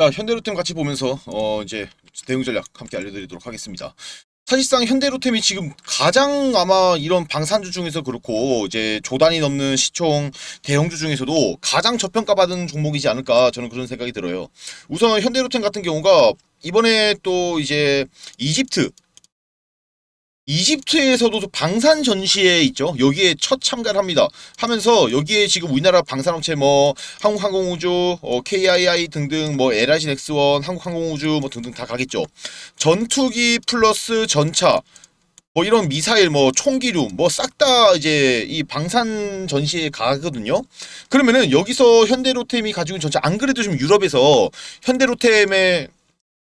자, 현대로템 같이 보면서 어 이제 대응 전략 함께 알려드리도록 하겠습니다. 사실상 현대로템이 지금 가장 아마 이런 방산주 중에서 그렇고 이제 조단이 넘는 시총 대형주 중에서도 가장 저평가 받은 종목이지 않을까 저는 그런 생각이 들어요. 우선 현대로템 같은 경우가 이번에 또 이제 이집트 이집트에서도 방산 전시회 있죠. 여기에 첫 참가를 합니다. 하면서 여기에 지금 우리나라 방산업체 뭐 한국항공우주, 어, KII 등등 뭐 LIG 넥스원, 한국항공우주 뭐 등등 다 가겠죠. 전투기 플러스 전차 뭐 이런 미사일 뭐 총기류 뭐 싹 다 이제 이 방산 전시에 가거든요. 그러면은 여기서 현대로템이 가지고 있는 전차 안 그래도 지금 유럽에서 현대로템의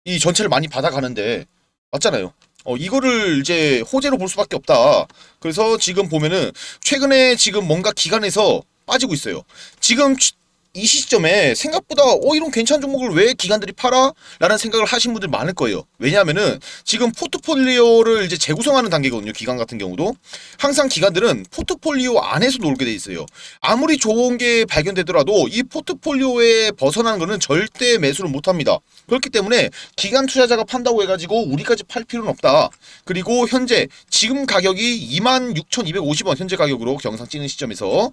이 전차를 많이 받아가는데 맞잖아요. 어, 이거를 이제 호재로 볼 수밖에 없다. 그래서 지금 보면은 최근에 지금 뭔가 기간에서 빠지고 있어요. 지금 취- 이 시점에 생각보다 어 이런 괜찮은 종목을 왜 기관들이 팔아? 라는 생각을 하신 분들 많을 거예요. 왜냐하면은 지금 포트폴리오를 이제 재구성하는 단계거든요. 기관 같은 경우도 항상 기관들은 포트폴리오 안에서 놀게 돼 있어요. 아무리 좋은 게 발견되더라도 이 포트폴리오에 벗어나는 거는 절대 매수를 못 합니다. 그렇기 때문에 기관 투자자가 판다고 해가지고 우리까지 팔 필요는 없다. 그리고 현재 지금 가격이 26,250원 현재 가격으로 경상 찍는 시점에서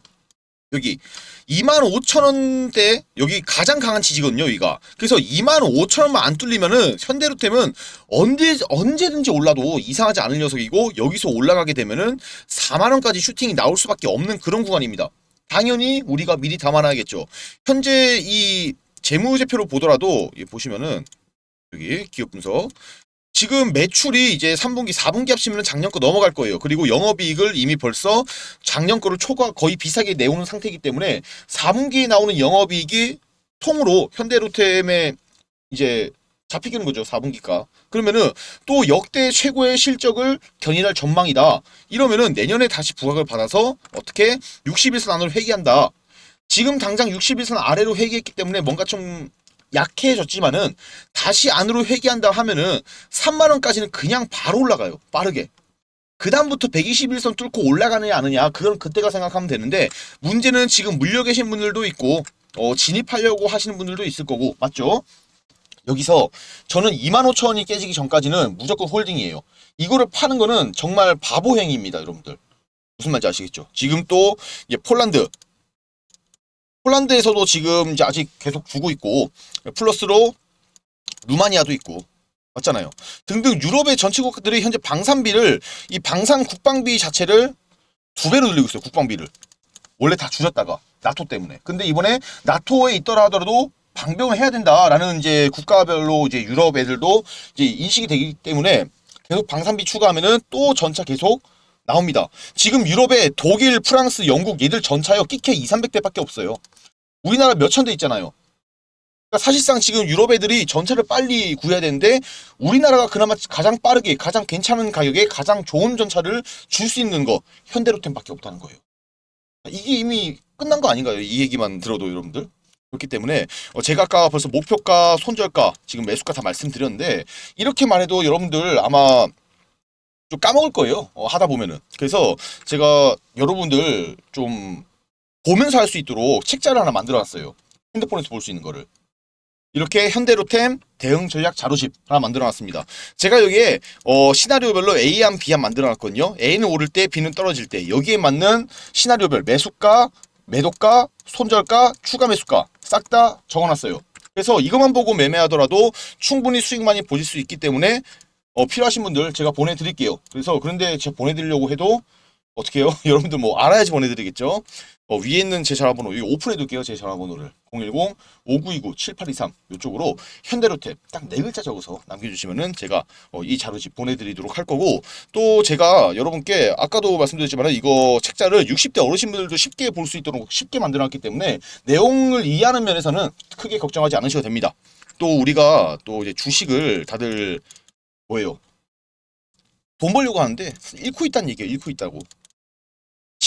여기 25,000원대 여기 가장 강한 지지거든요, 여기가. 그래서 25,000원만 안 뚫리면은 현대로템은 언제 언제든지 올라도 이상하지 않을 녀석이고 여기서 올라가게 되면은 4만 원까지 슈팅이 나올 수밖에 없는 그런 구간입니다. 당연히 우리가 미리 담아놔야겠죠. 현재 이 재무제표로 보더라도 이 보시면은 여기 기업 분석 지금 매출이 이제 3분기, 4분기 합치면 작년 거 넘어갈 거예요. 그리고 영업이익을 이미 벌써 작년 거를 초과 거의 비슷하게 내오는 상태이기 때문에 4분기에 나오는 영업이익이 통으로 현대로템에 이제 잡히는 거죠. 4분기가. 그러면은 또 역대 최고의 실적을 견인할 전망이다. 이러면은 내년에 다시 부각을 받아서 어떻게 60일선 안으로 회귀한다. 지금 당장 60일선 아래로 회귀했기 때문에 뭔가 좀 약해졌지만은 다시 안으로 회귀한다 하면은 3만 원까지는 그냥 바로 올라가요. 빠르게. 그 다음부터 121선 뚫고 올라가느냐 아느냐 그건 그때가 생각하면 되는데 문제는 지금 물려 계신 분들도 있고 어, 진입하려고 하시는 분들도 있을 거고 맞죠? 여기서 저는 25,000원이 깨지기 전까지는 무조건 홀딩이에요. 이거를 파는 거는 정말 바보 행위입니다, 여러분들. 무슨 말인지 아시겠죠? 지금 또 폴란드 폴란드에서도 지금 이제 아직 계속 주고 있고 플러스로 루마니아도 있고 맞잖아요. 등등 유럽의 전체 국가들이 현재 방산비를 이 방산 국방비 자체를 두 배로 늘리고 있어요. 국방비를 원래 다 줄였다가 나토 때문에. 근데 이번에 나토에 있더라 하더라도 방병을 해야 된다라는 이제 국가별로 이제 유럽 애들도 이제 인식이 되기 때문에 계속 방산비 추가하면은 또 전차 계속 나옵니다. 지금 유럽에 독일, 프랑스, 영국 얘들 전차요 끼케 2, 300대밖에 없어요. 우리나라 몇천 대 있잖아요. 그러니까 사실상 지금 유럽 애들이 전차를 빨리 구해야 되는데 우리나라가 그나마 가장 빠르게 가장 괜찮은 가격에 가장 좋은 전차를 줄 수 있는 거 현대로템밖에 없다는 거예요. 이게 이미 끝난 거 아닌가요? 이 얘기만 들어도 여러분들. 그렇기 때문에 어, 제가 아까 벌써 목표가, 손절가, 지금 매수가 다 말씀드렸는데 이렇게 말해도 여러분들 아마 좀 까먹을 거예요. 어, 하다 보면은. 그래서 제가 여러분들 좀 보면서 할 수 있도록 책자를 하나 만들어놨어요. 핸드폰에서 볼 수 있는 거를. 이렇게 현대로템 대응 전략 자료집 하나 만들어놨습니다. 제가 여기에 어, 시나리오별로 A함, B함 만들어놨거든요. A는 오를 때, B는 떨어질 때 여기에 맞는 시나리오별 매수가, 매도가, 손절가, 추가 매수가 싹 다 적어놨어요. 그래서 이것만 보고 매매하더라도 충분히 수익 많이 보실 수 있기 때문에 어, 필요하신 분들 제가 보내드릴게요. 그래서 그런데 제가 보내드리려고 해도 어떻게 해요? 여러분들 뭐 알아야지 보내드리겠죠? 어, 위에 있는 제 전화번호 여기 오픈해 둘게요. 제 전화번호를 010-5929-7823 이쪽으로 현대로탭 딱 네 글자 적어서 남겨주시면은 제가 어, 이 자료집 보내드리도록 할 거고 또 제가 여러분께 아까도 말씀드렸지만 이거 책자를 60대 어르신분들도 쉽게 볼 수 있도록 쉽게 만들어놨기 때문에 내용을 이해하는 면에서는 크게 걱정하지 않으셔도 됩니다. 또 우리가 또 이제 주식을 다들 뭐예요? 돈 벌려고 하는데 잃고 있다는 얘기예요. 잃고 있다고.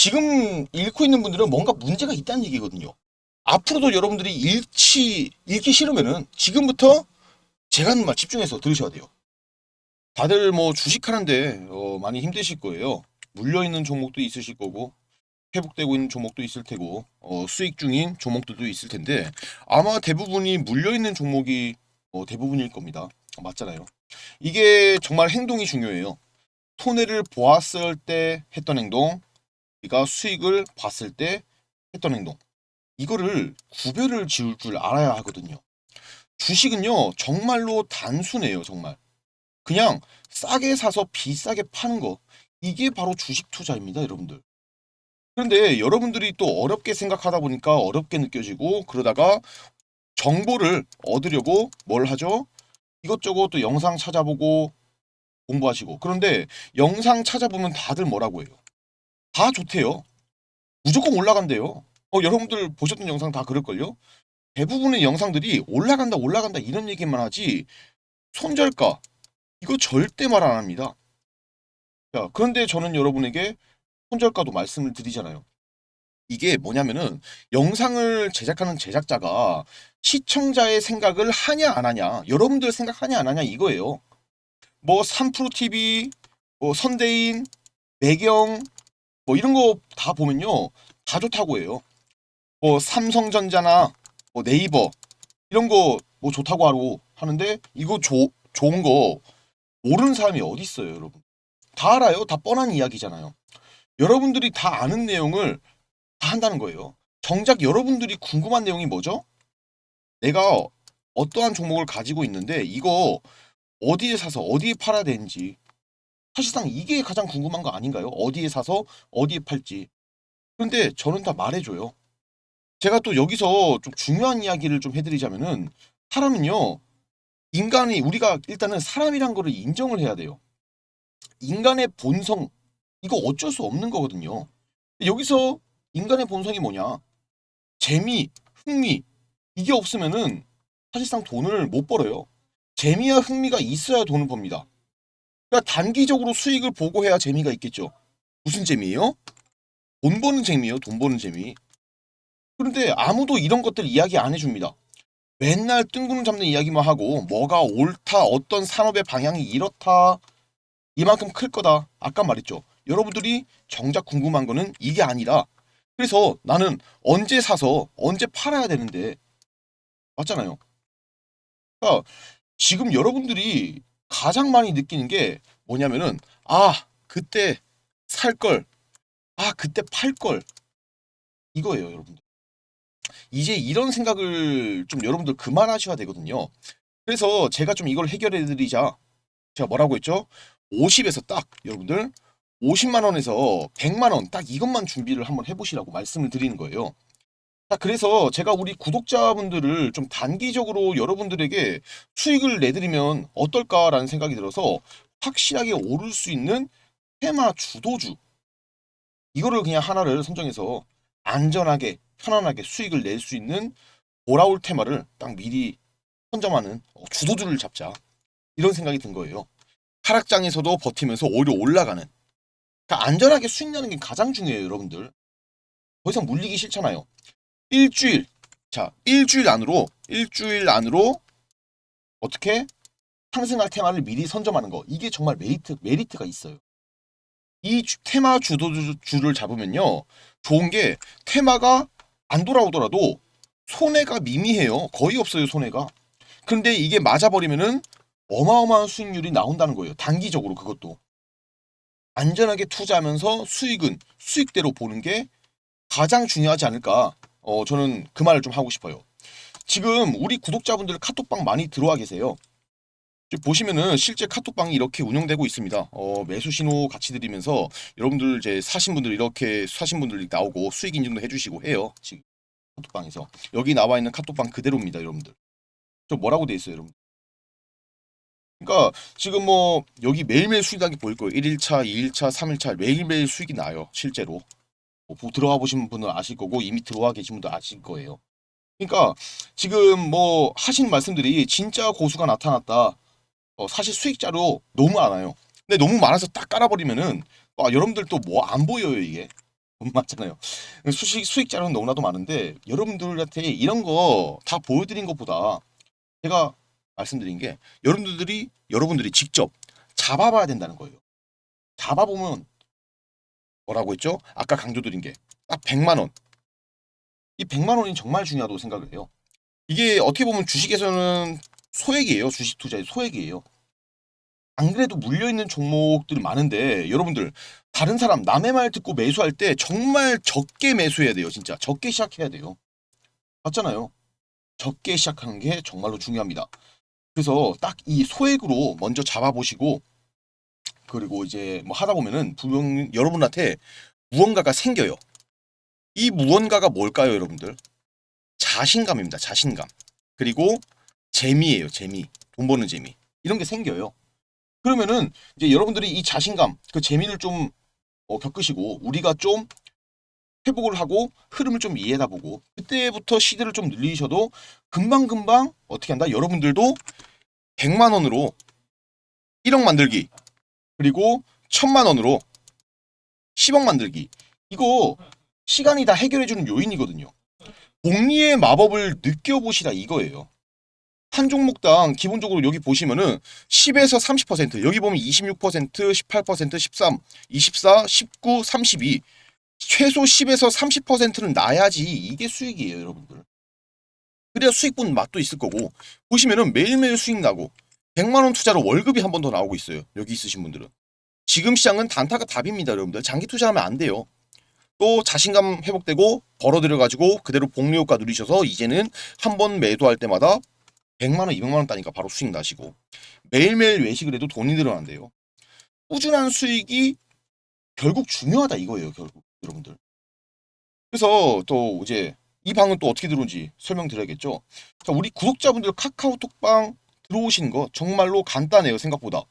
지금 잃고 있는 분들은 뭔가 문제가 있다는 얘기거든요. 앞으로도 여러분들이 잃지 잃기 싫으면은 지금부터 제가 하는 말 집중해서 들으셔야 돼요. 다들 뭐 주식하는데 어, 많이 힘드실 거예요. 물려 있는 종목도 있으실 거고 회복되고 있는 종목도 있을 테고 어, 수익 중인 종목들도 있을 텐데 아마 대부분이 물려 있는 종목이 어, 대부분일 겁니다. 어, 맞잖아요. 이게 정말 행동이 중요해요. 손해를 보았을 때 했던 행동, 우리가 수익을 봤을 때 했던 행동. 이거를 구별을 지을 줄 알아야 하거든요. 주식은요, 정말로 단순해요, 정말. 그냥 싸게 사서 비싸게 파는 거. 이게 바로 주식 투자입니다, 여러분들. 그런데 여러분들이 또 어렵게 생각하다 보니까 어렵게 느껴지고 그러다가 정보를 얻으려고 뭘 하죠? 이것저것 또 영상 찾아보고 공부하시고 그런데 영상 찾아보면 다들 뭐라고 해요? 다 좋대요. 무조건 올라간대요. 어, 여러분들 보셨던 영상 다 그럴걸요? 대부분의 영상들이 올라간다 올라간다 이런 얘기만 하지 손절가 이거 절대 말 안 합니다. 자, 그런데 저는 여러분에게 손절가도 말씀을 드리잖아요. 이게 뭐냐면은 영상을 제작하는 제작자가 시청자의 생각을 하냐 안 하냐 여러분들 생각하냐 안 하냐 이거예요. 뭐 3프로TV, 뭐 선대인, 매경 뭐 이런 거 다 보면요 다 좋다고 해요. 뭐 삼성전자나 뭐 네이버 이런 거 뭐 좋다고 하고 하는데 이거 조, 좋은 거 모르는 사람이 어디 있어요, 여러분? 다 알아요. 다 뻔한 이야기잖아요. 여러분들이 다 아는 내용을 다 한다는 거예요. 정작 여러분들이 궁금한 내용이 뭐죠? 내가 어떠한 종목을 가지고 있는데 이거 어디에 사서 어디에 팔아야 되는지 사실상 이게 가장 궁금한 거 아닌가요? 어디에 사서 어디에 팔지. 그런데 저는 다 말해줘요. 제가 또 여기서 좀 중요한 이야기를 좀 해드리자면은 사람은요 인간이 우리가 일단은 사람이란 거를 인정을 해야 돼요. 인간의 본성 이거 어쩔 수 없는 거거든요. 여기서 인간의 본성이 뭐냐? 재미, 흥미 이게 없으면은 사실상 돈을 못 벌어요. 재미와 흥미가 있어야 돈을 법니다. 그러니까 단기적으로 수익을 보고 해야 재미가 있겠죠. 무슨 재미예요? 돈 버는 재미예요. 돈 버는 재미. 그런데 아무도 이런 것들 이야기 안 해줍니다. 맨날 뜬구름 잡는 이야기만 하고 뭐가 옳다, 어떤 산업의 방향이 이렇다, 이만큼 클 거다. 아까 말했죠. 여러분들이 정작 궁금한 거는 이게 아니라 그래서 나는 언제 사서 언제 팔아야 되는데 맞잖아요. 그러니까 지금 여러분들이 가장 많이 느끼는 게 뭐냐면은 아 그때 살 걸, 아 그때 팔 걸 이거예요, 여러분들. 이제 이런 생각을 좀 여러분들 그만하셔야 되거든요. 그래서 제가 좀 이걸 해결해 드리자. 제가 뭐라고 했죠? 50에서 딱 여러분들 50만 원에서 100만 원 딱 이것만 준비를 한번 해보시라고 말씀을 드리는 거예요. 자, 그래서 제가 우리 구독자분들을 좀 단기적으로 여러분들에게 수익을 내드리면 어떨까라는 생각이 들어서 확실하게 오를 수 있는 테마 주도주 이거를 그냥 하나를 선정해서 안전하게 편안하게 수익을 낼 수 있는 돌아올 테마를 딱 미리 선점하는 어, 주도주를 잡자 이런 생각이 든 거예요. 하락장에서도 버티면서 오히려 올라가는 그러니까 안전하게 수익 내는 게 가장 중요해요, 여러분들. 더 이상 물리기 싫잖아요. 일주일. 자, 일주일 안으로 일주일 안으로 어떻게 상승할 테마를 미리 선점하는 거. 이게 정말 메리트 메리트가 있어요. 이 주- 테마 주도주를 잡으면요. 좋은 게 테마가 안 돌아오더라도 손해가 미미해요. 거의 없어요, 손해가. 근데 이게 맞아버리면은 어마어마한 수익률이 나온다는 거예요. 단기적으로 그것도. 안전하게 투자하면서 수익은 수익대로 보는 게 가장 중요하지 않을까. 어, 저는 그 말을 좀 하고 싶어요. 지금 우리 구독자분들 카톡방 많이 들어와 계세요. 보시면은 실제 카톡방이 이렇게 운영되고 있습니다. 어, 매수 신호 같이 드리면서 여러분들 이제 사신 분들 이렇게 사신 분들이 나오고 수익 인증도 해주시고 해요. 지금 카톡방에서 여기 나와 있는 카톡방 그대로입니다, 여러분들. 저 뭐라고 돼 있어요, 여러분? 그러니까 지금 뭐 여기 매일매일 수익 나게 보일 거예요. 1일차, 2일차, 3일차 매일매일 수익이 나요. 실제로. 뭐 보- 들어가 보신 분은 아실 거고 이미 들어와 계신 분도 아실 거예요. 그러니까 지금 뭐 하신 말씀들이 진짜 고수가 나타났다. 어, 사실 수익자료 너무 많아요. 근데 너무 많아서 딱 깔아버리면은 와, 여러분들 또 뭐 안 보여요 이게. 맞잖아요. 수익 수익자료는 너무나도 많은데 여러분들한테 이런 거 다 보여드린 것보다 제가 말씀드린 게 여러분들이 여러분들이 직접 잡아봐야 된다는 거예요. 잡아보면 뭐라고 했죠? 아까 강조드린 게 딱 100만 원. 이 100만 원이 정말 중요하다고 생각을 해요. 이게 어떻게 보면 주식에서는 소액이에요. 주식 투자의 소액이에요. 안 그래도 물려 있는 종목들이 많은데 여러분들 다른 사람 남의 말 듣고 매수할 때 정말 적게 매수해야 돼요. 진짜 적게 시작해야 돼요. 맞잖아요. 적게 시작하는 게 정말로 중요합니다. 그래서 딱 이 소액으로 먼저 잡아보시고 그리고 이제 뭐 하다 보면은 분명 여러분한테 무언가가 생겨요. 이 무언가가 뭘까요, 여러분들? 자신감입니다. 자신감. 그리고 재미예요, 재미. 돈 버는 재미. 이런 게 생겨요. 그러면은 이제 여러분들이 이 자신감, 그 재미를 좀 어, 겪으시고 우리가 좀 회복을 하고 흐름을 좀 이해하다 보고 그때부터 시드를 좀 늘리셔도 금방금방 어떻게 한다? 여러분들도 100만 원으로 1억 만들기 그리고 1000만 원으로 10억 만들기. 이거 시간이 다 해결해주는 요인이거든요. 복리의 마법을 느껴보시라 이거예요. 한 종목당 기본적으로 여기 보시면은 10에서 30% 여기 보면 26% 18% 13 24 19 32 최소 10에서 30%는 나야지. 이게 수익이에요 여러분들. 그래야 수익분 맛도 있을 거고. 보시면은 매일매일 수익 나고 100만 원 투자로 월급이 한 번 더 나오고 있어요. 여기 있으신 분들은. 지금 시장은 단타가 답입니다 여러분들. 장기 투자하면 안 돼요. 또 자신감 회복되고 벌어들여 가지고 그대로 복리 효과 누리셔서 이제는 한 번 매도할 때마다 100만 원 200만 원 따니까 바로 수익 나시고 매일매일 외식을 해도 돈이 늘어난대요. 꾸준한 수익이 결국 중요하다 이거예요 결국 여러분들. 그래서 또 이제 이 방은 또 어떻게 들어온지 설명드려야겠죠? 자 우리 구독자분들 카카오톡방 들어오시는 거 정말로 간단해요 생각보다.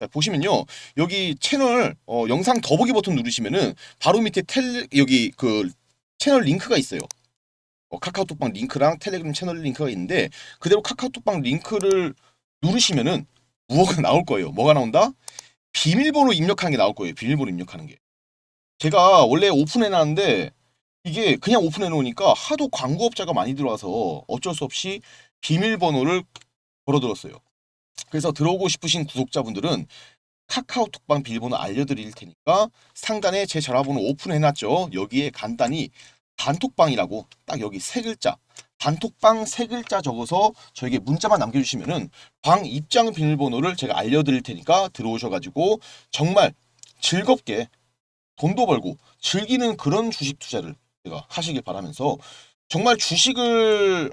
자, 보시면요. 여기 채널 어, 영상 더보기 버튼 누르시면은 바로 밑에 텔 여기 그 채널 링크가 있어요. 어, 카카오톡방 링크랑 텔레그램 채널 링크가 있는데 그대로 카카오톡방 링크를 누르시면은 무엇가 나올 거예요. 뭐가 나온다? 비밀번호 입력하는 게 나올 거예요 비밀번호 입력하는 게. 제가 원래 오픈해 놨는데 이게 그냥 오픈해 놓으니까 하도 광고업자가 많이 들어와서 어쩔 수 없이 비밀번호를 걸어들었어요. 그래서 들어오고 싶으신 구독자분들은 카카오톡방 비밀번호 알려드릴 테니까 상단에 제 전화번호 오픈해 놨죠. 여기에 간단히 단톡방이라고 딱 여기 세 글자 단톡방 세 글자 적어서 저에게 문자만 남겨주시면은 방 입장 비밀번호를 제가 알려드릴 테니까 들어오셔가지고 정말 즐겁게 돈도 벌고 즐기는 그런 주식 투자를 제가 하시길 바라면서 정말 주식을